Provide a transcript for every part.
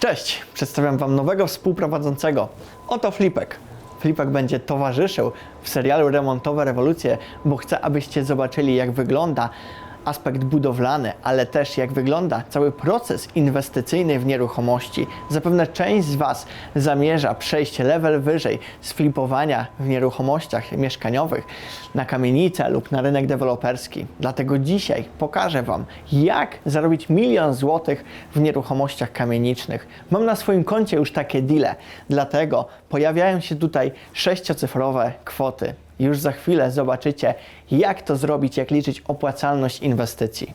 Cześć, przedstawiam Wam nowego współprowadzącego. Oto Flipek. Flipek będzie towarzyszył w serialu Remontowe Rewolucje, bo chcę, abyście zobaczyli, jak wygląda aspekt budowlany, ale też jak wygląda cały proces inwestycyjny w nieruchomości. Zapewne część z Was zamierza przejść level wyżej z flipowania w nieruchomościach mieszkaniowych na kamienicę lub na rynek deweloperski. Dlatego dzisiaj pokażę Wam, jak zarobić milion złotych w nieruchomościach kamienicznych. Mam na swoim koncie już takie deale, dlatego pojawiają się tutaj sześciocyfrowe kwoty. Już za chwilę zobaczycie, jak to zrobić, jak liczyć opłacalność inwestycji.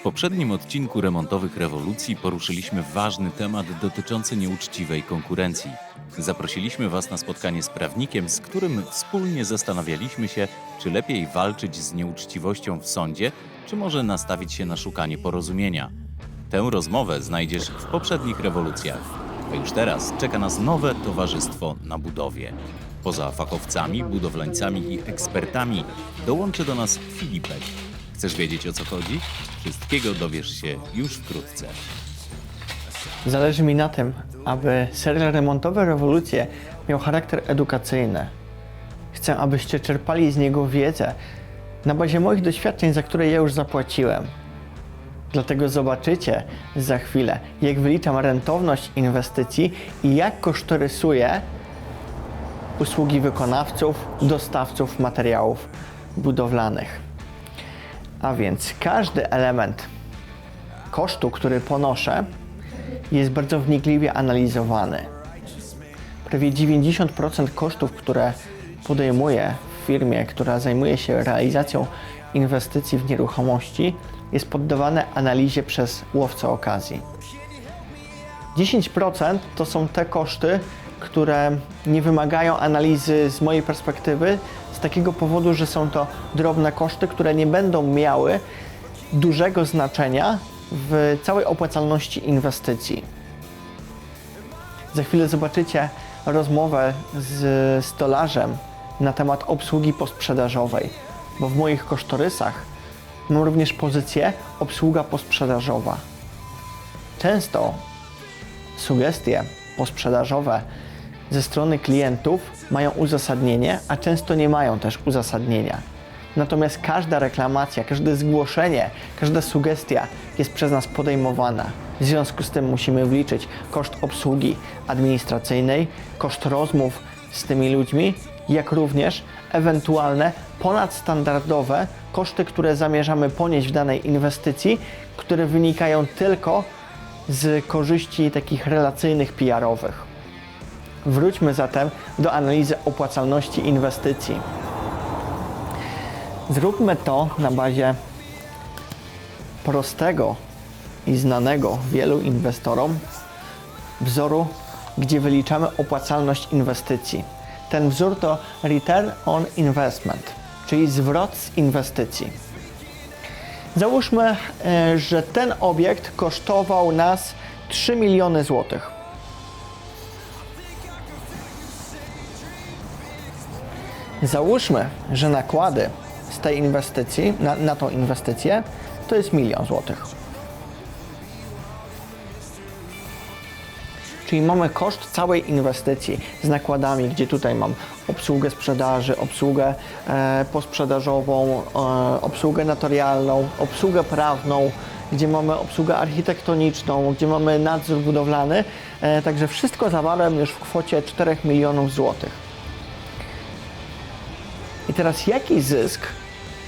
W poprzednim odcinku remontowych rewolucji poruszyliśmy ważny temat dotyczący nieuczciwej konkurencji. Zaprosiliśmy Was na spotkanie z prawnikiem, z którym wspólnie zastanawialiśmy się, czy lepiej walczyć z nieuczciwością w sądzie, czy może nastawić się na szukanie porozumienia. Tę rozmowę znajdziesz w poprzednich rewolucjach. A już teraz czeka nas nowe towarzystwo na budowie. Poza fachowcami, budowlańcami i ekspertami dołączy do nas Filipek. Chcesz wiedzieć o co chodzi? Wszystkiego dowiesz się już wkrótce. Zależy mi na tym, aby serial Remontowe Rewolucje miał charakter edukacyjny. Chcę, abyście czerpali z niego wiedzę na bazie moich doświadczeń, za które ja już zapłaciłem. Dlatego zobaczycie za chwilę, jak wyliczam rentowność inwestycji i jak kosztorysuję usługi wykonawców, dostawców materiałów budowlanych. A więc każdy element kosztu, który ponoszę, jest bardzo wnikliwie analizowany. Prawie 90% kosztów, które podejmuję w firmie, która zajmuje się realizacją inwestycji w nieruchomości, jest poddawane analizie przez łowcę okazji. 10% to są te koszty, które nie wymagają analizy z mojej perspektywy, z takiego powodu, że są to drobne koszty, które nie będą miały dużego znaczenia w całej opłacalności inwestycji. Za chwilę zobaczycie rozmowę z stolarzem na temat obsługi posprzedażowej, bo w moich kosztorysach mam również pozycję obsługa posprzedażowa. Często sugestie posprzedażowe ze strony klientów mają uzasadnienie, a często nie mają też uzasadnienia. Natomiast każda reklamacja, każde zgłoszenie, każda sugestia jest przez nas podejmowana. W związku z tym musimy wliczyć koszt obsługi administracyjnej, koszt rozmów z tymi ludźmi, jak również ewentualne ponadstandardowe koszty, które zamierzamy ponieść w danej inwestycji, które wynikają tylko z korzyści takich relacyjnych PR-owych. Wróćmy zatem do analizy opłacalności inwestycji. Zróbmy to na bazie prostego i znanego wielu inwestorom wzoru, gdzie wyliczamy opłacalność inwestycji. Ten wzór to Return on Investment, czyli zwrot z inwestycji. Załóżmy, e, że ten obiekt kosztował nas 3 miliony złotych. Załóżmy, że nakłady z tej inwestycji, na, na tą inwestycję, to jest milion złotych. Czyli mamy koszt całej inwestycji z nakładami, gdzie tutaj mam obsługę sprzedaży, obsługę e, posprzedażową, e, obsługę notarialną, obsługę prawną, gdzie mamy obsługę architektoniczną, gdzie mamy nadzór budowlany. E, także wszystko zawarłem już w kwocie 4 milionów złotych. I teraz jaki zysk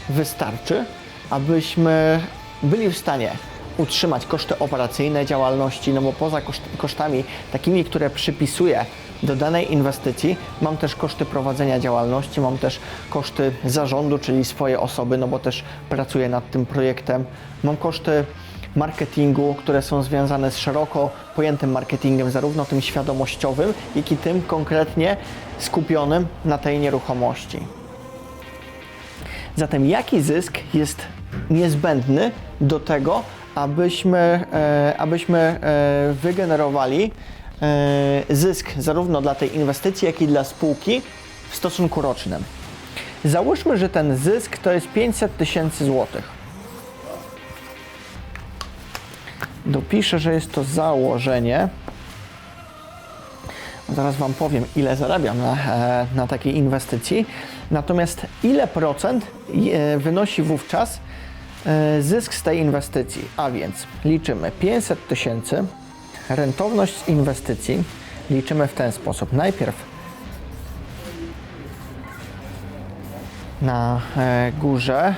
wystarczy, abyśmy byli w stanie utrzymać koszty operacyjne działalności, no bo poza koszt, kosztami takimi, które przypisuję do danej inwestycji, mam też koszty prowadzenia działalności, mam też koszty zarządu, czyli swoje osoby, no bo też pracuję nad tym projektem, mam koszty marketingu, które są związane z szeroko pojętym marketingiem, zarówno tym świadomościowym, jak i tym konkretnie skupionym na tej nieruchomości. Zatem jaki zysk jest niezbędny do tego, abyśmy, e, abyśmy e, wygenerowali e, zysk zarówno dla tej inwestycji, jak i dla spółki w stosunku rocznym. Załóżmy, że ten zysk to jest 500 tysięcy złotych. Dopiszę, że jest to założenie. Zaraz Wam powiem, ile zarabiam na, e, na takiej inwestycji. Natomiast ile procent e, wynosi wówczas e, zysk z tej inwestycji? A więc liczymy 500 tysięcy, rentowność z inwestycji liczymy w ten sposób. Najpierw na górze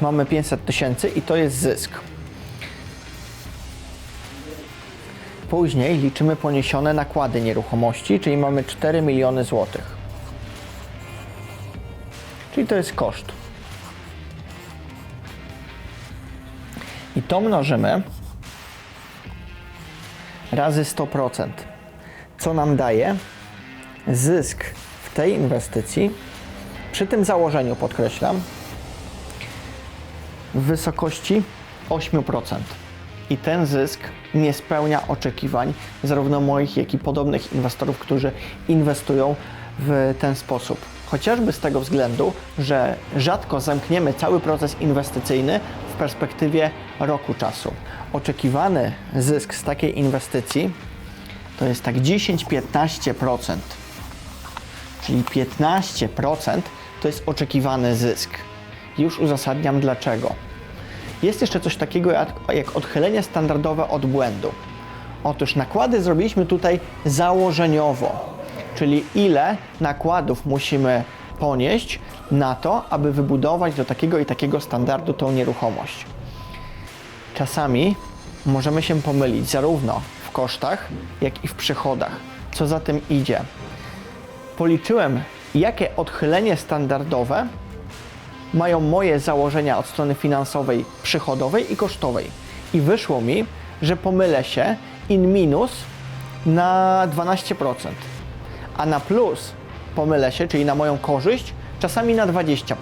mamy 500 tysięcy i to jest zysk. Później liczymy poniesione nakłady nieruchomości, czyli mamy 4 miliony złotych. Czyli to jest koszt. I to mnożymy razy 100%, co nam daje zysk w tej inwestycji, przy tym założeniu podkreślam, w wysokości 8%. I ten zysk nie spełnia oczekiwań zarówno moich, jak i podobnych inwestorów, którzy inwestują w ten sposób. Chociażby z tego względu, że rzadko zamkniemy cały proces inwestycyjny w perspektywie roku czasu. Oczekiwany zysk z takiej inwestycji to jest tak 10-15%. Czyli 15% to jest oczekiwany zysk. Już uzasadniam dlaczego. Jest jeszcze coś takiego jak, odchylenie standardowe od błędu. Otóż nakłady zrobiliśmy tutaj założeniowo, czyli ile nakładów musimy ponieść na to, aby wybudować do takiego i takiego standardu tą nieruchomość. Czasami możemy się pomylić zarówno w kosztach, jak i w przychodach. Co za tym idzie? Policzyłem, jakie odchylenie standardowe mają moje założenia od strony finansowej, przychodowej i kosztowej. I wyszło mi, że pomylę się in minus na 12%, a na plus pomylę się, czyli na moją korzyść, czasami na 20%.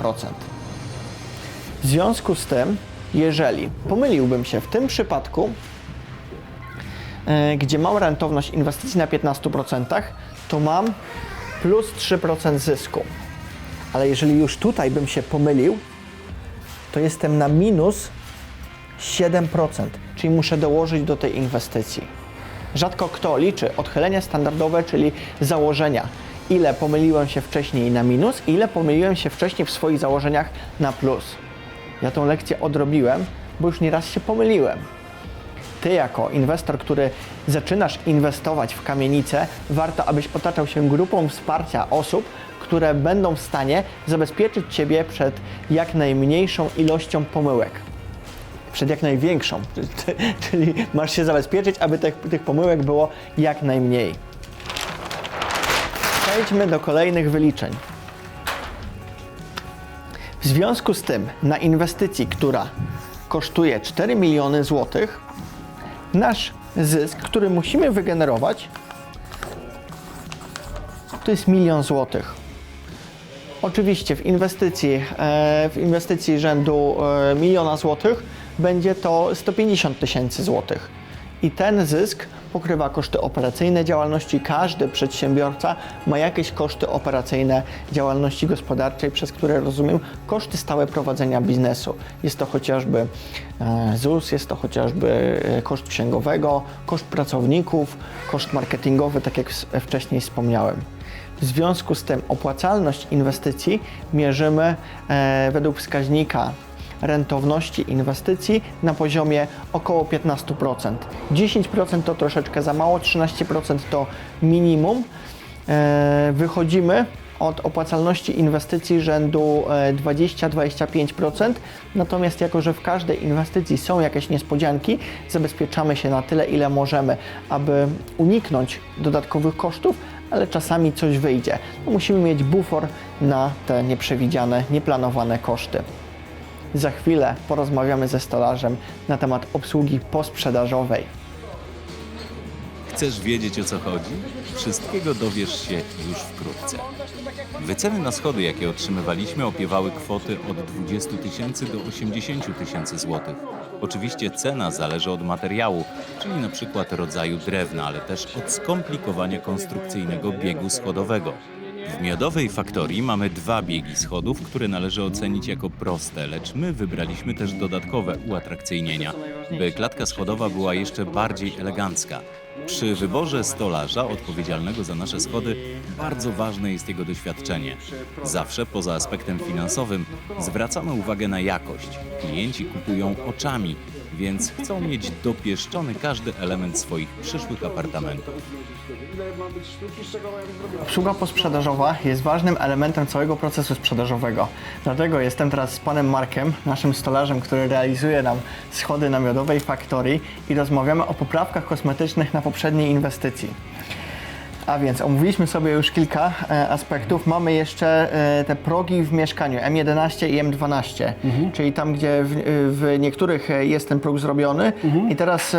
W związku z tym, jeżeli pomyliłbym się w tym przypadku, e, gdzie mam rentowność inwestycji na 15%, to mam plus 3% zysku. Ale jeżeli już tutaj bym się pomylił, to jestem na minus 7%, czyli muszę dołożyć do tej inwestycji. Rzadko kto liczy odchylenia standardowe, czyli założenia. Ile pomyliłem się wcześniej na minus, ile pomyliłem się wcześniej w swoich założeniach na plus. Ja tą lekcję odrobiłem, bo już nieraz się pomyliłem. Ty jako inwestor, który zaczynasz inwestować w kamienicę, warto abyś otaczał się grupą wsparcia osób, które będą w stanie zabezpieczyć Ciebie przed jak najmniejszą ilością pomyłek. Przed jak największą, czyli masz się zabezpieczyć, aby tych, tych pomyłek było jak najmniej. Przejdźmy do kolejnych wyliczeń. W związku z tym, na inwestycji, która kosztuje 4 miliony złotych, nasz zysk, który musimy wygenerować, to jest milion złotych. Oczywiście w inwestycji, e, w inwestycji rzędu e, miliona złotych będzie to 150 tysięcy złotych. I ten zysk pokrywa koszty operacyjne działalności. Każdy przedsiębiorca ma jakieś koszty operacyjne działalności gospodarczej, przez które rozumiem koszty stałe prowadzenia biznesu. Jest to chociażby e, ZUS, jest to chociażby koszt księgowego, koszt pracowników, koszt marketingowy, tak jak wcześniej wspomniałem. W związku z tym opłacalność inwestycji mierzymy e, według wskaźnika rentowności inwestycji na poziomie około 15%. 10% to troszeczkę za mało, 13% to minimum. E, wychodzimy od opłacalności inwestycji rzędu e, 20-25%. Natomiast jako, że w każdej inwestycji są jakieś niespodzianki, zabezpieczamy się na tyle, ile możemy, aby uniknąć dodatkowych kosztów, ale czasami coś wyjdzie. No, musimy mieć bufor na te nieprzewidziane, nieplanowane koszty. Za chwilę porozmawiamy ze stolarzem na temat obsługi posprzedażowej. Chcesz wiedzieć o co chodzi? Wszystkiego dowiesz się już wkrótce. Wyceny na schody, jakie otrzymywaliśmy, opiewały kwoty od 20 tysięcy do 80 tysięcy złotych. Oczywiście cena zależy od materiału, czyli na przykład rodzaju drewna, ale też od skomplikowania konstrukcyjnego biegu schodowego. W miodowej faktorii mamy dwa biegi schodów, które należy ocenić jako proste, lecz my wybraliśmy też dodatkowe uatrakcyjnienia, by klatka schodowa była jeszcze bardziej elegancka. Przy wyborze stolarza odpowiedzialnego za nasze schody bardzo ważne jest jego doświadczenie. Zawsze poza aspektem finansowym zwracamy uwagę na jakość. Klienci kupują oczami, więc chcą mieć dopieszczony każdy element swoich przyszłych apartamentów. Obsługa posprzedażowa jest ważnym elementem całego procesu sprzedażowego. Dlatego jestem teraz z panem Markiem, naszym stolarzem, który realizuje nam schody na miodowej faktorii i rozmawiamy o poprawkach kosmetycznych na poprzedniej inwestycji. A więc omówiliśmy sobie już kilka e, aspektów. Mamy jeszcze e, te progi w mieszkaniu M11 i M12, czyli tam, gdzie w, w niektórych e, jest ten próg zrobiony i teraz e,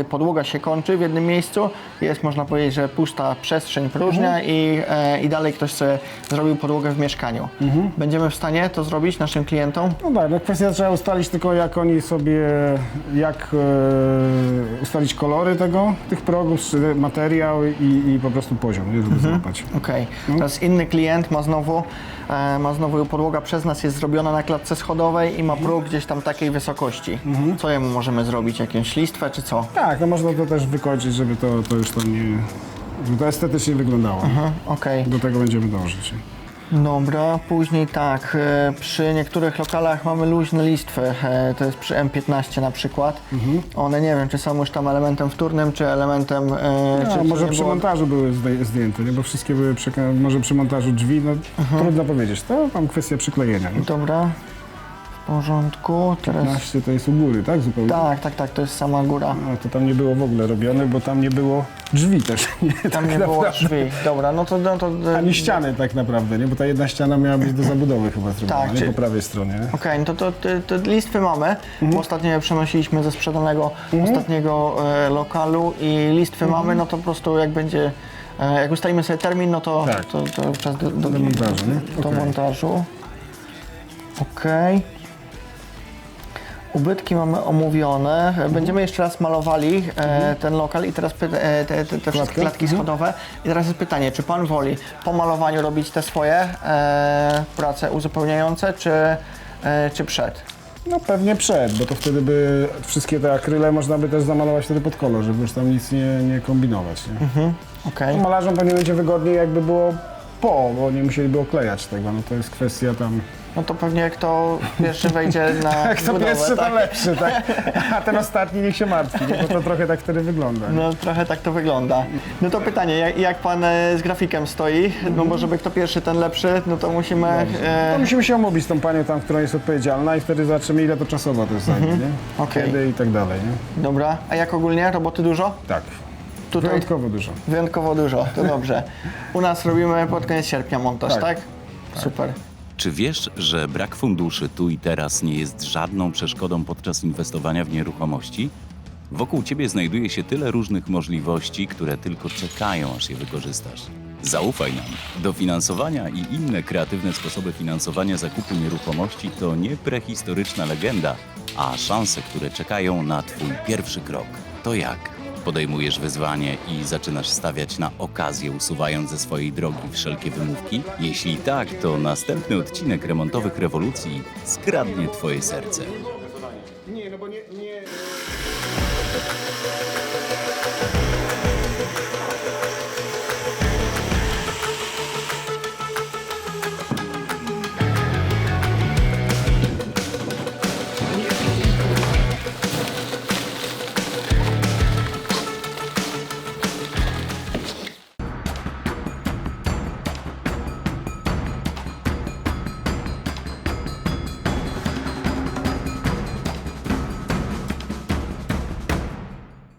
e, podłoga się kończy w jednym miejscu. Jest, można powiedzieć, że pusta przestrzeń próżnia i, e, i dalej ktoś sobie zrobił podłogę w mieszkaniu. Będziemy w stanie to zrobić naszym klientom? No tak, no kwestia trzeba ustalić tylko jak oni sobie, jak e, ustalić kolory tego, tych progów, czy materiał i, i po prostu poziom, nie żeby złapać. Okej. Teraz inny klient ma znowu, e, ma znowu podłoga przez nas jest zrobiona na klatce schodowej i ma próg gdzieś tam takiej wysokości. Co jemu możemy zrobić? Jakąś listwę czy co? Tak, no można to też wykończyć, żeby to, to już tam nie, żeby to estetycznie wyglądało. Aha, Okej. Do tego będziemy dążyć. Dobra, później tak, e, przy niektórych lokalach mamy luźne listwy, e, to jest przy M15 na przykład. One nie wiem, czy są już tam elementem wtórnym, czy elementem... e, No, czy, może czy nie przy było- montażu były zdej- zdjęte, nie? bo wszystkie były, przeka- może przy montażu drzwi, no trudno powiedzieć, to tam kwestia przyklejenia. Nie? Dobra, w porządku, teraz... 15 to jest u góry, tak? Zupełnie. Tak, tak, tak, to jest sama góra. No, to tam nie było w ogóle robione, bo tam nie było drzwi też. Nie, Tam tak nie było naprawdę. drzwi. Dobra, no to... No to Ani ściany tak naprawdę, nie? Bo ta jedna ściana miała być do zabudowy chyba zrobiona, Tak, nie? czy- Po prawej stronie. nie? Okej, no to, to, to, to listwy mamy, bo ostatnio je przenosiliśmy ze sprzedanego ostatniego e, lokalu i listwy mamy, no to po prostu jak będzie, e, jak ustalimy sobie termin, no to, Tak. to, to czas do, do, Do montażu, nie? do Okej. montażu. Okej. Ubytki mamy omówione. Będziemy jeszcze raz malowali e, ten lokal i teraz py- e, te, te, te wszystkie klatki Mhm. schodowe. I teraz jest pytanie, czy Pan woli po malowaniu robić te swoje e, prace uzupełniające, czy, e, czy przed? No pewnie przed, bo to wtedy by wszystkie te akryle można by też zamalować wtedy pod kolor, żeby już tam nic nie, nie kombinować, nie? Mhm. Okej. Malarzom pewnie będzie wygodniej jakby było po, bo nie musieliby oklejać tego, no to jest kwestia tam... No to pewnie kto pierwszy wejdzie na Jak to budowę, pierwszy, to tak? lepszy, tak? A ten ostatni niech się martwi, bo to trochę tak wtedy wygląda. nie? No trochę tak to wygląda. No to pytanie, jak, jak pan e, z grafikiem stoi? No bo żeby kto pierwszy, ten lepszy, no to musimy... To E, musimy się omówić z tą panią tam, która jest odpowiedzialna i wtedy zobaczymy ile to czasowo też zajmie, nie? Okej. Kiedy i tak dalej, nie? dobra, a jak ogólnie? Roboty dużo? Tak. Tutaj Wyjątkowo dużo. wyjątkowo dużo, to dobrze. U nas robimy pod koniec sierpnia montaż, tak? Tak. Super. Czy wiesz, że brak funduszy tu i teraz nie jest żadną przeszkodą podczas inwestowania w nieruchomości? Wokół ciebie znajduje się tyle różnych możliwości, które tylko czekają, aż je wykorzystasz. Zaufaj nam. Dofinansowania i inne kreatywne sposoby finansowania zakupu nieruchomości to nie prehistoryczna legenda, a szanse, które czekają na Twój pierwszy krok. To jak? Podejmujesz wyzwanie i zaczynasz stawiać na okazję, usuwając ze swojej drogi wszelkie wymówki? Jeśli tak, to następny odcinek remontowych rewolucji skradnie Twoje serce. Nie, no bo nie, nie...